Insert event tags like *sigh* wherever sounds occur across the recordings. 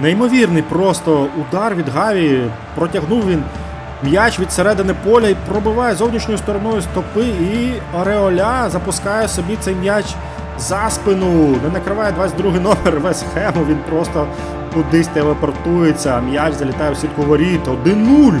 Неймовірний просто удар від Гаві. Протягнув він м'яч від середини поля і пробиває зовнішньою стороною стопи. І Ореоля запускає собі цей м'яч за спину. Не накриває 22-й номер весь Хему. Він просто кудись телепортується. М'яч залітає в сітку воріт. 1-0.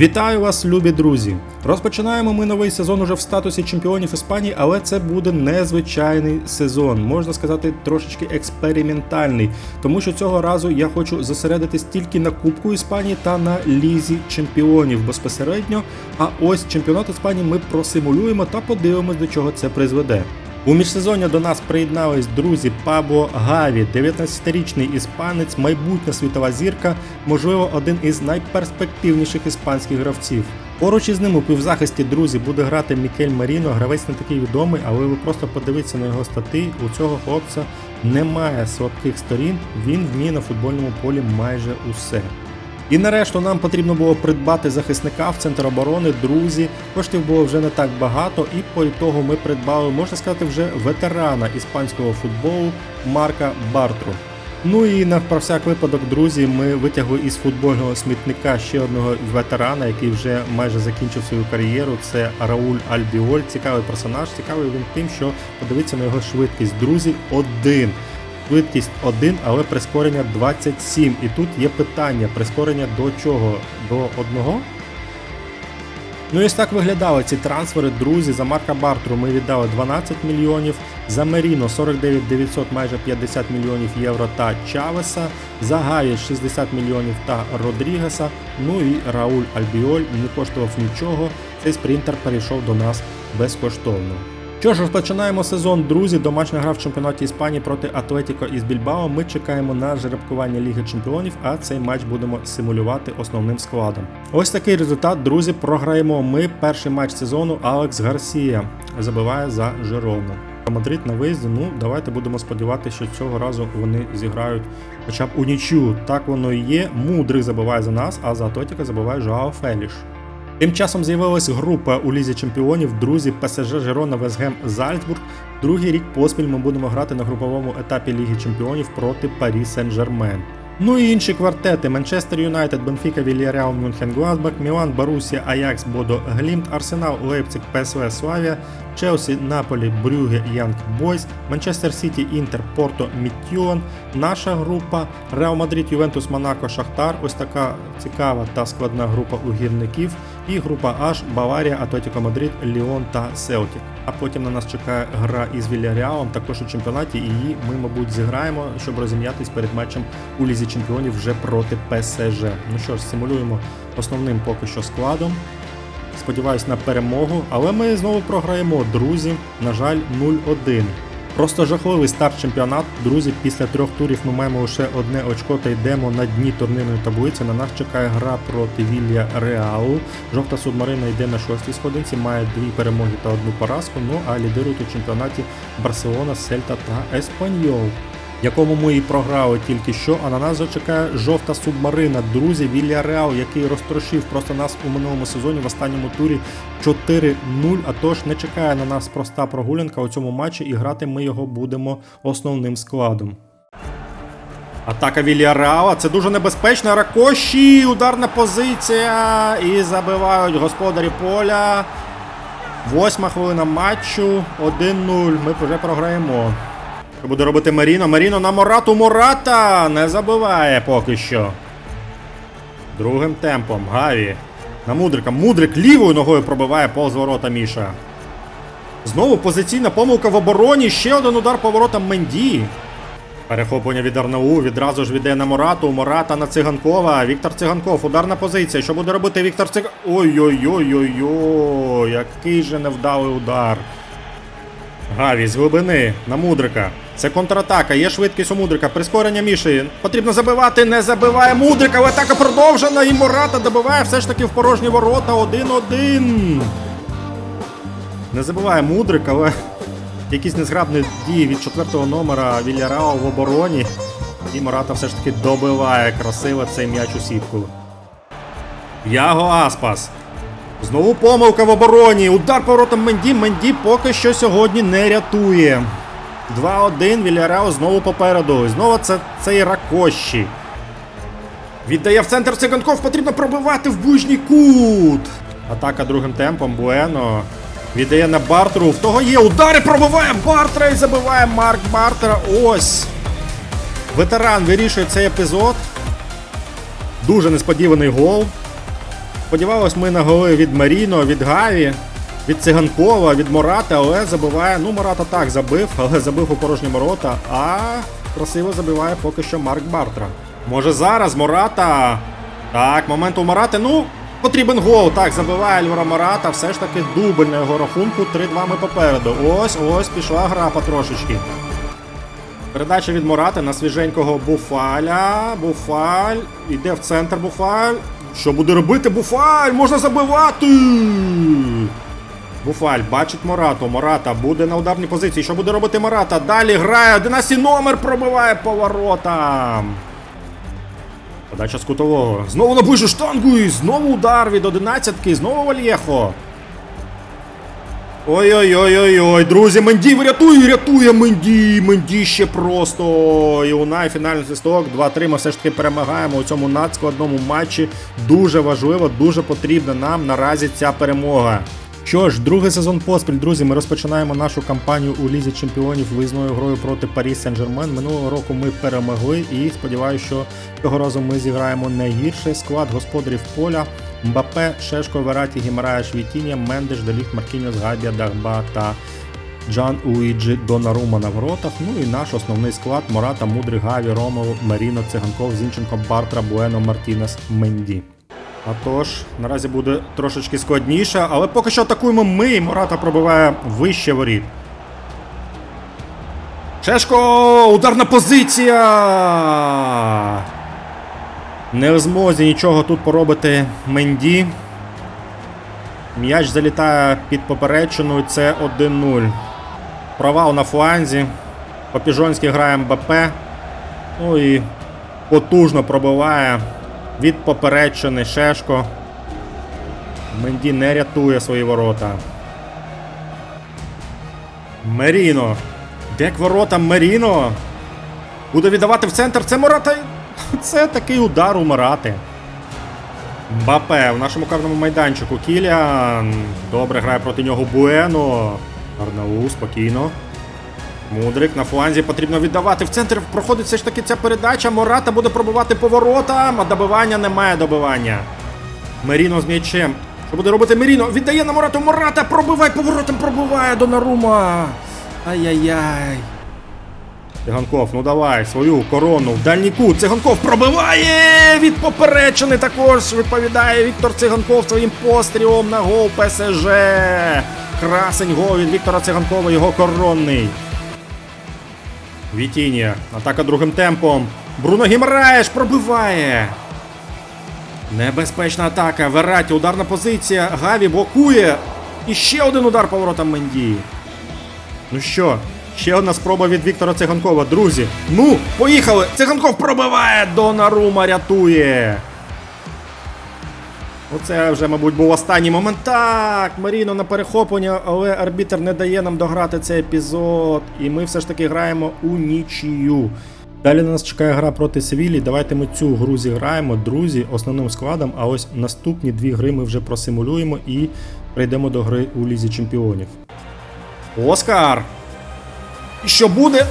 Вітаю вас, любі друзі! Розпочинаємо ми новий сезон уже в статусі чемпіонів Іспанії, але це буде незвичайний сезон, можна сказати, трошечки експериментальний, тому що цього разу я хочу зосередитись тільки на Кубку Іспанії та на лізі чемпіонів безпосередньо. А ось чемпіонат Іспанії ми просимулюємо та подивимось, до чого це призведе. У міжсезоння до нас приєднались друзі Пабло Гаві, 19-річний іспанець, майбутня світова зірка, можливо, один із найперспективніших іспанських гравців. Поруч із ним у півзахисті друзі буде грати Мікель Маріно, гравець не такий відомий, але ви просто подивіться на його стати. У цього хлопця немає слабких сторін, він вміє на футбольному полі майже усе. І нарешті нам потрібно було придбати захисника в центр оборони, друзі. Коштів було вже не так багато, і по ітогу ми придбали, можна сказати, вже ветерана іспанського футболу Марка Бартру. Ну і на про всяк випадок, друзі, ми витягли із футбольного смітника ще одного ветерана, який вже майже закінчив свою кар'єру. Це Рауль Альбіоль. Цікавий персонаж, цікавий він тим, що подивіться на його швидкість. Друзі, один. Швидкість 1, але прискорення 27. І тут є питання: прискорення до чого? До одного? Ну і ось так виглядали ці трансфери, друзі. За Марка Бартру ми віддали 12 мільйонів, за Меріно 49 900, майже 50 мільйонів євро та Чавеса, за Гаві 60 мільйонів та Родрігеса. Ну і Рауль Альбіоль не коштував нічого. Цей спринтер перейшов до нас безкоштовно. Що ж, розпочинаємо сезон, друзі. Домашня гра в чемпіонаті Іспанії проти Атлетіко із Більбао. Ми чекаємо на жеребкування Ліги Чемпіонів, а цей матч будемо симулювати основним складом. Ось такий результат, друзі. Програємо ми перший матч сезону. Алекс Гарсія забиває за Жерону. Мадрид на виїзді. Ну, давайте будемо сподіватися, що цього разу вони зіграють хоча б у нічю. Так воно і є. Мудрий забиває за нас, а за Атлетіко забиває Жао Феліш. Тим часом з'явилась група у лізі чемпіонів, друзі ПСЖ Жерона Весгем Зальцбург. Другий рік поспіль ми будемо грати на груповому етапі Ліги Чемпіонів проти Парі Сен-Жермен. Ну і інші квартети: Манчестер Юнайтед, Бенфіка, Вільяреал, Мюнхен, Глазбак, Мілан, Барусія, Аякс, Бодо, Глімт, Арсенал, Лейпциг, ПСВ, Славія, Челсі, Наполі, Брюге, Янг Бойс, Манчестер Сіті, Інтер, Порто, Мітьйон, наша група, Реал Мадрид, Ювентус, Монако, Шахтар. Ось така цікава та складна група у гірників. І група H, Баварія, Атлетіко Мадрид, Ліон та Селтік. А потім на нас чекає гра із Вільяреалом, також у чемпіонаті. І її ми, мабуть, зіграємо, щоб розім'ятись перед матчем у лізі чемпіонів вже проти ПСЖ. Ну що ж, симулюємо основним поки що складом. Сподіваюсь на перемогу, але ми знову програємо, друзі. На жаль, 0-1. Просто жахливий старт чемпіонат. Друзі, після трьох турів ми маємо лише одне очко та йдемо на дні турнірної таблиці. На нас чекає гра проти Вілля Реалу. Жовта субмарина йде на шостій сходинці, має дві перемоги та одну поразку. Ну а лідирують у чемпіонаті Барселона, Сельта та Еспаньол якому ми і програли тільки що, а на нас вже чекає жовта субмарина. Друзі, Вільяреал, який розтрошив просто нас у минулому сезоні в останньому турі 4-0. А тож не чекає на нас проста прогулянка у цьому матчі, і грати ми його будемо основним складом. Атака Вільяреала, це дуже небезпечно. Ракоші, ударна позиція. І забивають господарі поля. Восьма хвилина матчу. 1-0. Ми вже програємо. Буде робити Маріно? Маріно на Морату. Мората не забиває поки що. Другим темпом. Гаві. На Мудрика. Мудрик лівою ногою пробиває повз ворота Міша. Знову позиційна помилка в обороні. Ще один удар по воротам Менді. Перехоплення від Арнау. Відразу ж віде на Морату. Мората на Циганкова. Віктор Циганков. Ударна позиція. Що буде робити Віктор Циганков? Ой-ой-ой-ой-ой. Який же невдалий удар. Гаві з глибини на Мудрика. Це контратака, є швидкість у Мудрика. Прискорення Міші. Потрібно забивати, не забиває Мудрик, але атака продовжена і Мората добиває все ж таки в порожні ворота 1-1. Не забиває Мудрик, але якісь незграбні дії від четвертого номера Вільярао в обороні. І Мората все ж таки добиває красиво цей м'яч у сітку. Яго Аспас. Знову помилка в обороні. Удар поворотом Менді. Менді поки що сьогодні не рятує. 2-1, Вільяреал знову попереду. І знову це цей Ракощі. Віддає в центр циганков, потрібно пробивати в ближній кут. Атака другим темпом, Буено. Віддає на Бартеру. В того є удари, пробиває Бартера і забиває Марк Бартера. Ось. Ветеран вирішує цей епізод. Дуже несподіваний гол. Сподівалось ми на голи від Маріно, від Гаві, від Циганкова, від Мората, але забиває. Ну, Мората так забив, але забив у порожні ворота. А красиво забиває поки що Марк Бартера. Може зараз Мората. Так, момент у Морати. Ну, потрібен гол. Так, забиває Альвара Мората. Все ж таки дубль на його рахунку. 3-2 ми попереду. Ось, ось пішла гра потрошечки. Передача від Морати на свіженького Буфаля. Буфаль. Іде в центр Буфаль. Що буде робити Буфаль? Можна забивати! Буфаль бачить Морату. Мората буде на ударній позиції. Що буде робити Мората? Далі грає 11 номер, пробиває поворотам. Подача з кутового. Знову на штангу і знову удар від 11-ки. Знову Вальєхо. Ой-ой-ой-ой-ой, друзі, Менді врятує, рятує Менді. Менді ще просто. І лунає фінальний свисток. 2-3 ми все ж таки перемагаємо у цьому надскладному матчі. Дуже важливо, дуже потрібна нам наразі ця перемога. Що ж, другий сезон поспіль, друзі, ми розпочинаємо нашу кампанію у Лізі Чемпіонів виїзною грою проти Парі Сен-Жермен. Минулого року ми перемогли і сподіваюся, що цього разу ми зіграємо не гірше. Склад господарів поля. Мбапе, Шешко, Вераті, Гімараєш, Вітіння, Мендеш, Деліхт, Маркіньос, Габія, Дахба та Джан Уїджі Донарума на воротах. Ну і наш основний склад Мората, Мудрий, Гаві, Ромов, Маріно, Циганков, Зінченко, Бартра, Буено, Мартінес, Менді. А тож, наразі буде трошечки складніше, але поки що атакуємо ми, і Мората пробиває вище воріт. Шешко! Ударна позиція! Не в змозі нічого тут поробити Менді. М'яч залітає під поперечину, і це 1-0. Провал на фланзі. Попіжонський грає МБП. Ну і потужно пробиває від поперечини Шешко. Менді не рятує свої ворота. Меріно. Де к воротам Меріно? Буде віддавати в центр. Це Мората. *laughs* Це такий удар у Морати. Мбапе в нашому карному майданчику. Кіліан. Добре грає проти нього Буено. Арнау, спокійно. Мудрик на фланзі потрібно віддавати. В центр проходить все ж таки ця передача. Мората буде пробивати поворотам, а добивання немає добивання. Меріно з м'ячем. Що буде робити Меріно? Віддає на Морату Мората! Пробивай поворотом, пробиває Донарума. Ай-яй-яй. Циганков, ну давай, свою корону в дальній кут. Циганков пробиває від поперечини також відповідає Віктор Циганков своїм пострілом на гол ПСЖ. Красень гол від Віктора Циганкова, його коронний. Вітіння. Атака другим темпом. Бруно Гімраєш пробиває. Небезпечна атака. Вераті, ударна позиція. Гаві блокує. І ще один удар поворотом Менді. Ну що, ще одна спроба від Віктора Циганкова. Друзі, ну, поїхали! Циганков пробиває! Донарума рятує. Оце вже, мабуть, був останній момент. Так, Маріно на перехоплення, але арбітр не дає нам дограти цей епізод. І ми все ж таки граємо у нічию. Далі на нас чекає гра проти Севілі. Давайте ми цю гру зіграємо, друзі, основним складом. А ось наступні дві гри ми вже просимулюємо і прийдемо до гри у Лізі Чемпіонів. Оскар! Що буде?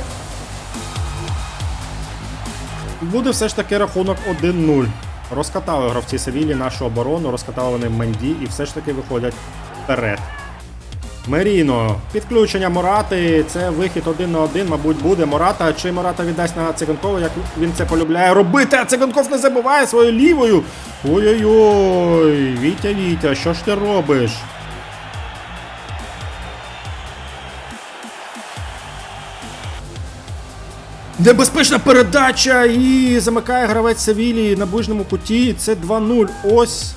Буде все ж таки рахунок 1-0. Розкатали гравці Севілі нашу оборону, розкатали вони Менді і все ж таки виходять вперед. Меріно. Підключення Морати. Це вихід один на один, мабуть, буде. Мората. Чи Мората віддасть на Циганкова, як він це полюбляє робити, а Циганков не забуває своєю лівою. Ой-ой-ой, Вітя, Вітя, що ж ти робиш? Небезпечна передача і замикає гравець Севілії на ближньому куті. Це 2-0. Ось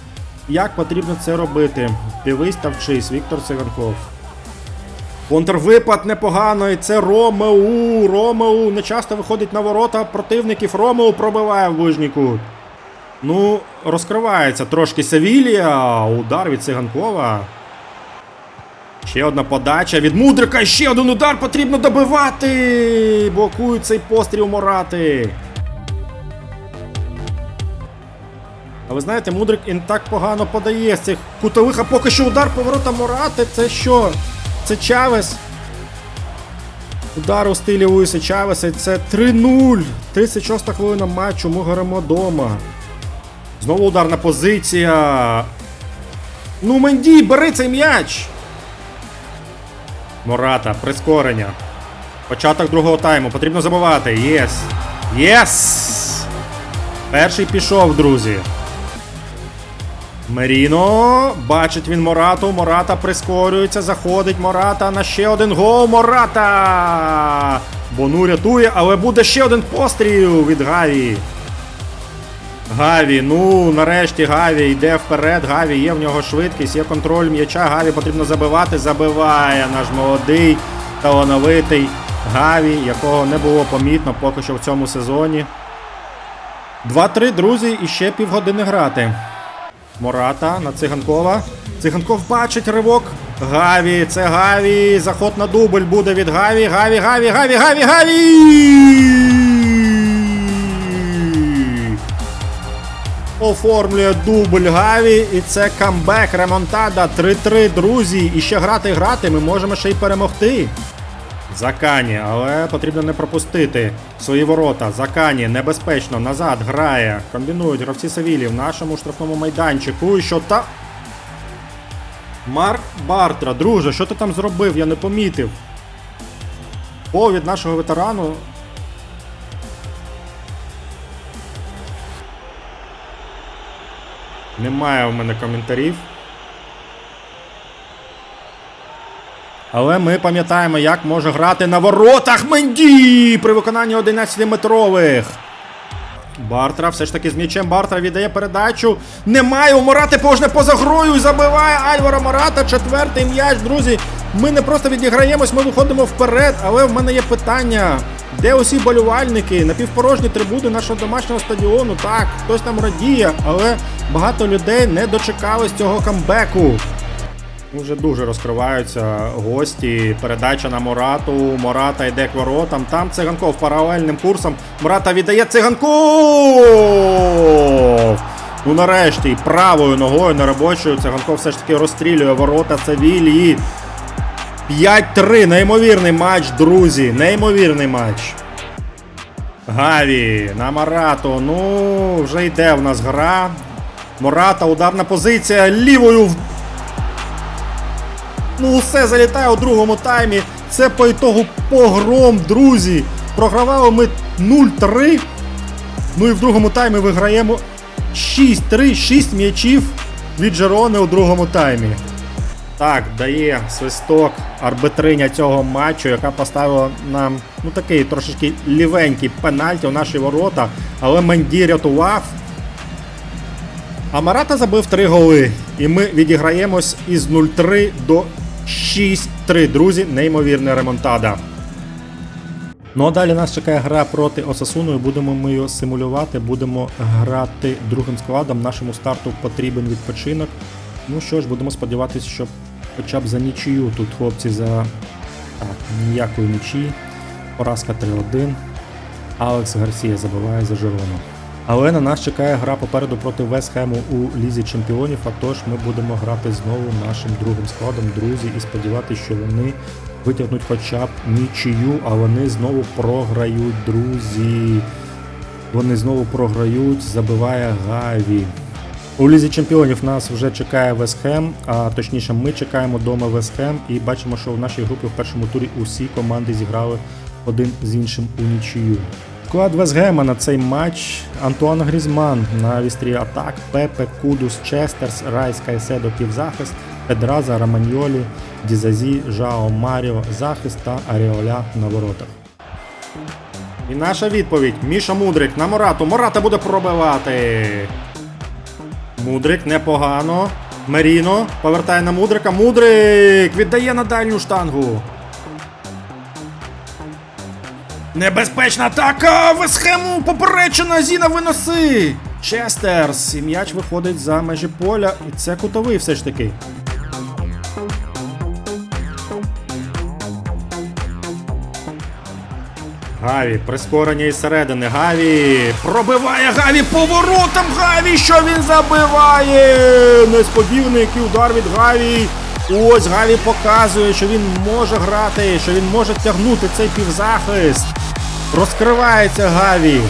як потрібно це робити. Дивись та вчись, Віктор Циганков. Контрвипад непогано, і це Ромеу. Ромеу не часто виходить на ворота противників. Ромеу пробиває в ближній. Ну, розкривається трошки Севілія. Удар від Циганкова. Ще одна подача від Мудрика. Ще один удар потрібно добивати. Блокують цей постріл Морати. А ви знаєте, Мудрик і так погано подає з цих кутових, а поки що удар поворота Морати. Це що? Це Чавес. Удар у стилі Луїса Чавеса. Це 3-0. 36 хвилина матчу. Ми граємо вдома. Знову ударна позиція. Ну, Менді, бери цей м'яч. Мората, прискорення. Початок другого тайму. Потрібно забивати. Єс. Єс! Перший пішов, друзі. Меріно. Бачить він Морату. Мората прискорюється. Заходить Мората на ще один гол. Мората! Бону рятує, але буде ще один постріл від Гаві. Гаві, ну нарешті Гаві йде вперед. Гаві є в нього швидкість, є контроль м'яча. Гаві потрібно забивати. Забиває наш молодий, талановитий Гаві, якого не було помітно поки що в цьому сезоні. 2-3, друзі, і ще півгодини грати. Мората на циганкова. Циганков бачить ривок. Гаві, це Гаві. Заход на дубль буде від Гаві. Гаві, Гаві, Гаві, Гаві, Гаві! Оформлює дубль Гаві, і це камбек, ремонтада 3-3, друзі. І ще грати грати. ми можемо ще й перемогти. Закані, але потрібно не пропустити свої ворота. Закані небезпечно назад грає. Комбінують гравці Савілі в нашому штрафному майданчику. І що та. Марк Бартра, друже, що ти там зробив? Я не помітив. О, від нашого ветерану. Немає у мене коментарів. Але ми пам'ятаємо, як може грати на воротах Менді при виконанні 11-метрових. Бартра все ж таки з м'ячем Бартра віддає передачу. Немає у Морати пожне поза грою і забиває Альвара Мората. Четвертий м'яч, друзі. Ми не просто відіграємось, ми виходимо вперед. Але в мене є питання. Де усі болівальники? Напівпорожні трибуни нашого домашнього стадіону. Так, хтось там радіє, але багато людей не дочекались цього камбеку. Вже дуже розкриваються гості. Передача на Морату. Мората йде к воротам. Там циганков паралельним курсом. Мората віддає циганков. Ну нарешті правою ногою неробочою циганков все ж таки розстрілює ворота Севілії. 5-3. Неймовірний матч, друзі. Неймовірний матч. Гаві на Морату. Ну, вже йде в нас гра. Мората, ударна позиція. Лівою в Ну, все залітає у другому таймі. Це по ітогу погром, друзі. Програвали ми 0-3. Ну і в другому таймі виграємо 6-3, 6 м'ячів від Жерони у другому таймі. Так, дає свисток арбитриня цього матчу, яка поставила нам ну такий трошечки лівенький пенальті у наші ворота. Але Менді рятував. А Марата забив 3 голи. І ми відіграємось із 0-3 до 6-3. Друзі, неймовірна ремонтада. Ну а далі нас чекає гра проти Осасуну і будемо ми його симулювати. Будемо грати другим складом. Нашому старту потрібен відпочинок. Ну що ж, будемо сподіватися, що хоча б за нічию тут хлопці за так, ніякої нічії. Поразка 3-1. Алекс Гарсія забиває за Жирону. Але на нас чекає гра попереду проти Вестхему у Лізі Чемпіонів. А тож ми будемо грати знову нашим другим складом, друзі, і сподіватися, що вони витягнуть хоча б нічию, а вони знову програють, друзі. Вони знову програють, забиває Гаві. У Лізі Чемпіонів нас вже чекає Вестхем, а точніше, ми чекаємо вдома Вестхем і бачимо, що в нашій групі в першому турі усі команди зіграли один з іншим у нічию. Склад Вестгема на цей матч Антуан Грізман на вістрі атак, Пепе, Кудус, Честерс, Райс, Кайседо півзахист, Педраза, Раманьолі, Дізазі, Жао, Маріо, захист та Аріоля на воротах. І наша відповідь: Міша Мудрик на Морату. Мората буде пробивати. Мудрик непогано. Меріно повертає на Мудрика. Мудрик віддає на дальню штангу. Небезпечна атака! В схему поперечена Зіна виноси! Честерс! І м'яч виходить за межі поля. І це кутовий все ж таки. Гаві, прискорення із середини. Гаві пробиває Гаві поворотом. Гаві, що він забиває! Несподіваний який удар від Гаві. Ось Гаві показує, що він може грати, що він може тягнути цей півзахист. Розкривається Гаві.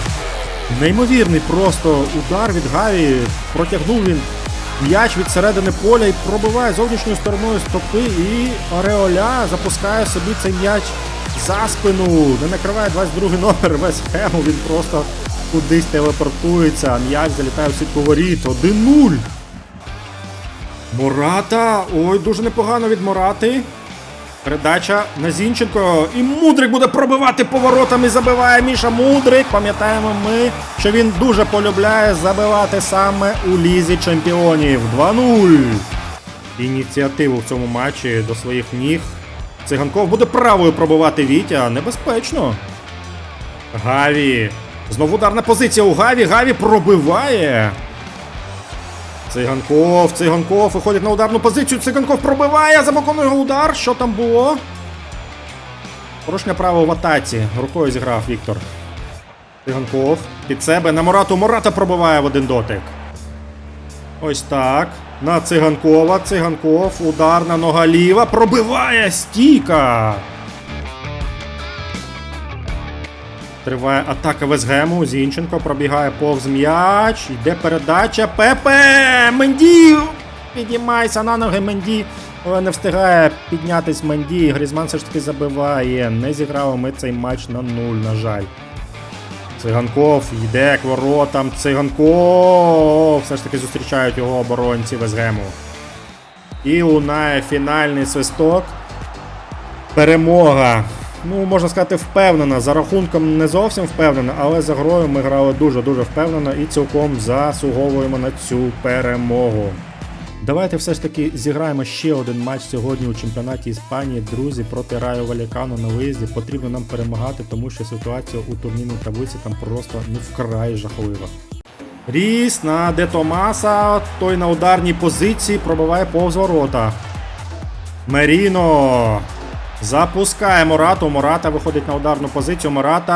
Неймовірний просто удар від Гаві. Протягнув він м'яч від середини поля і пробиває зовнішньою стороною стопи. І Ореоля запускає собі цей м'яч за спину. Не накриває 22-й номер весь Хему. Він просто кудись телепортується. М'яч залітає в сітку воріт. 1-0. Мората. Ой, дуже непогано від Морати. Передача на Зінченко. І Мудрик буде пробивати поворотами. Забиває Міша Мудрик. Пам'ятаємо ми, що він дуже полюбляє забивати саме у лізі чемпіонів. 2-0. Ініціативу в цьому матчі до своїх ніг. Циганков буде правою пробивати Вітя. Небезпечно. Гаві. Знову ударна позиція у Гаві. Гаві пробиває. Циганков, Циганков виходить на ударну позицію. Циганков пробиває, забоконує його удар. Що там було? Порушення право в атаці. Рукою зіграв Віктор. Циганков під себе на Морату. Мората пробиває в один дотик. Ось так. На Циганкова. Циганков. Ударна нога ліва. Пробиває стійка. Триває атака Весгему. Зінченко пробігає повз м'яч. Йде передача. Пепе! Менді! Піднімайся на ноги Менді. Але не встигає піднятись Менді. Грізман все ж таки забиває. Не зіграли ми цей матч на нуль, на жаль. Циганков йде к воротам. Циганков. Все ж таки зустрічають його оборонці Весгему. І лунає фінальний свисток. Перемога. Ну, можна сказати, впевнена. За рахунком не зовсім впевнена, але за грою ми грали дуже-дуже впевнено і цілком заслуговуємо на цю перемогу. Давайте все ж таки зіграємо ще один матч сьогодні у чемпіонаті Іспанії. Друзі, проти Райо Валікано на виїзді. Потрібно нам перемагати, тому що ситуація у турнірній таблиці там просто ну вкрай жахлива. Ріс на Де Томаса, той на ударній позиції пробиває повз ворота. Меріно. Запускає Морату. Мората виходить на ударну позицію. Мората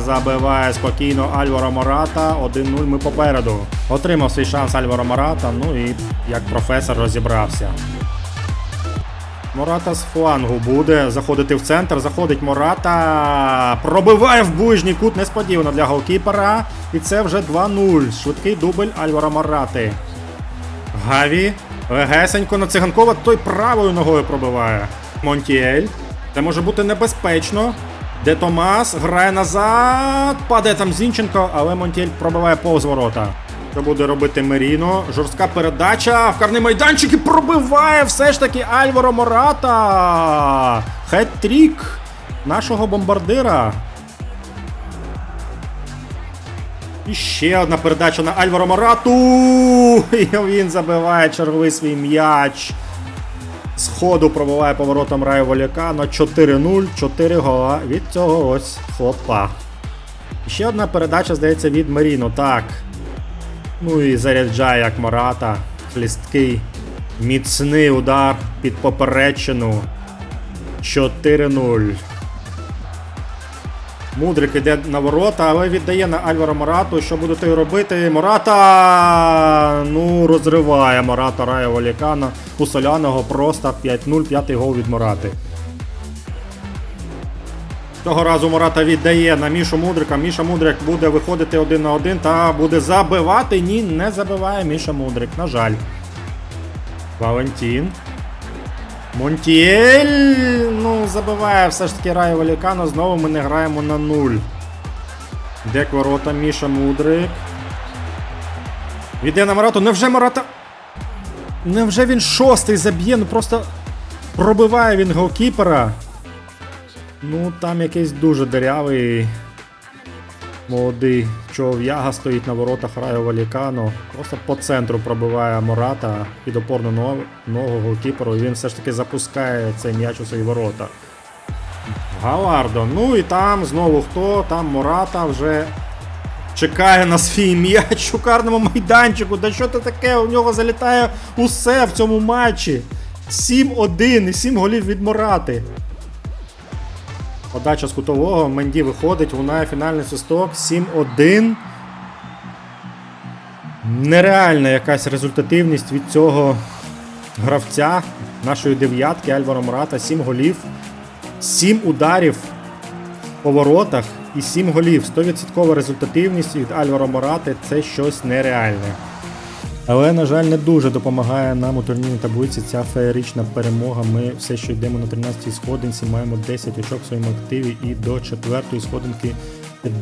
забиває спокійно Альваро Мората. 1-0 ми попереду. Отримав свій шанс Альваро Мората. Ну і як професор розібрався. Мората з флангу буде заходити в центр. Заходить Мората. Пробиває в ближній кут несподівано для голкіпера. І це вже 2-0. Швидкий дубль Альвара Морати. Гаві. Легесенько на циганкова, той правою ногою пробиває. Монтіель. Це може бути небезпечно. Де Томас грає назад. Падає там Зінченко, але Монтіель пробиває повз ворота. Що буде робити Меріно? Жорстка передача. В карний майданчик і пробиває все ж таки Альваро Мората. Хет-трік нашого бомбардира. І ще одна передача на Альваро Морату. І він забиває черговий свій м'яч. З пробиває поворотом Раю Воляка на 4-0, 4 гола від цього ось хлопа. І ще одна передача, здається, від Меріно. Так. Ну і заряджає як Мората. Хлісткий. Міцний удар під поперечину. 4-0. Мудрик іде на ворота, але віддає на Альваро Морату. Що буде той робити? Мората ну розриває Мората Рая Валікана. У Соляного просто 5-0, п'ятий гол від Морати. Цього разу Мората віддає на Мішу Мудрика. Міша Мудрик буде виходити один на один та буде забивати. Ні, не забиває Міша Мудрик. На жаль. Валентін. Монтіель, ну, забиває все ж таки Райо Валікано. Знову ми не граємо на нуль. Де к ворота Міша Мудрик. Віде на Марату. Невже Марата. Невже він шостий заб'є? Ну просто пробиває він голкіпера. Ну, там якийсь дуже дирявий. Молодий чов'яга стоїть на воротах Райо Валікано. Просто по центру пробиває Мората під опорну ногу, голкіперу. І він все ж таки запускає цей м'яч у свої ворота. Галардо. Ну і там знову хто? Там Мората вже чекає на свій м'яч у карному майданчику. Да що це таке? У нього залітає усе в цьому матчі. 7-1 і 7 голів від Морати. Подача з кутового. Менді виходить, лунає фінальний свисток. 7-1. Нереальна якась результативність від цього гравця нашої дев'ятки Альваро Мората. 7 голів, 7 ударів по воротах і 7 голів. 100% результативність від Альваро Морати це щось нереальне. Але, на жаль, не дуже допомагає нам у турнірній таблиці ця феєрична перемога. Ми все, що йдемо на 13-й сходинці, маємо 10 очок в своєму активі і до 4-ї сходинки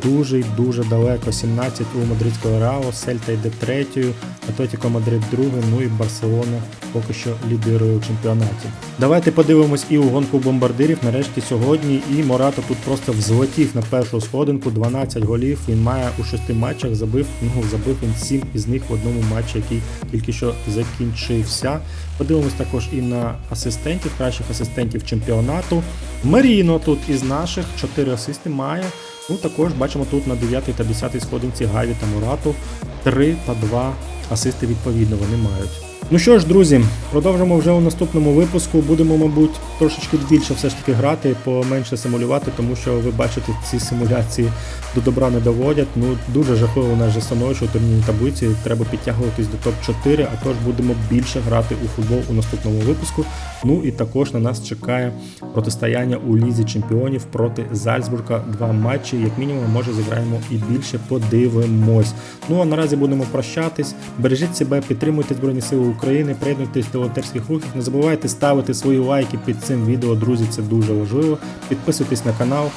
дуже й дуже далеко. 17 у мадридського Реалу, Сельта йде третьою, Атлетіко Мадрид другим, ну і Барселона поки що лідирує у чемпіонаті. Давайте подивимось і у гонку бомбардирів. Нарешті сьогодні. І Морато тут просто взлетів на першу сходинку. 12 голів. Він має у шести матчах забив. Ну забив він 7 із них в одному матчі, який тільки що закінчився. Подивимось також і на асистентів, кращих асистентів чемпіонату. Маріно тут із наших 4 асисти має. Ну також бачимо тут на 9 та 10 сходинці Гаві та Мурату 3 та 2 асисти відповідно вони мають. Ну що ж, друзі, продовжимо вже у наступному випуску. Будемо, мабуть, трошечки більше все ж таки грати, поменше симулювати, тому що ви бачите, ці симуляції до добра не доводять. Ну дуже жахливо у нас же становище у турнірній таблиці. Треба підтягуватись до топ-4, а тож будемо більше грати у футбол у наступному випуску. Ну і також на нас чекає протистояння у лізі чемпіонів проти Зальцбурга. Два матчі, як мінімум, може зіграємо і більше подивимось. Ну а наразі будемо прощатись. Бережіть себе, підтримуйте Збройні Сили України, приєднуйтесь до волонтерських рухів. Не забувайте ставити свої лайки під цим відео, друзі. Це дуже важливо. Підписуйтесь на канал.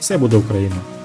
Все буде Україна!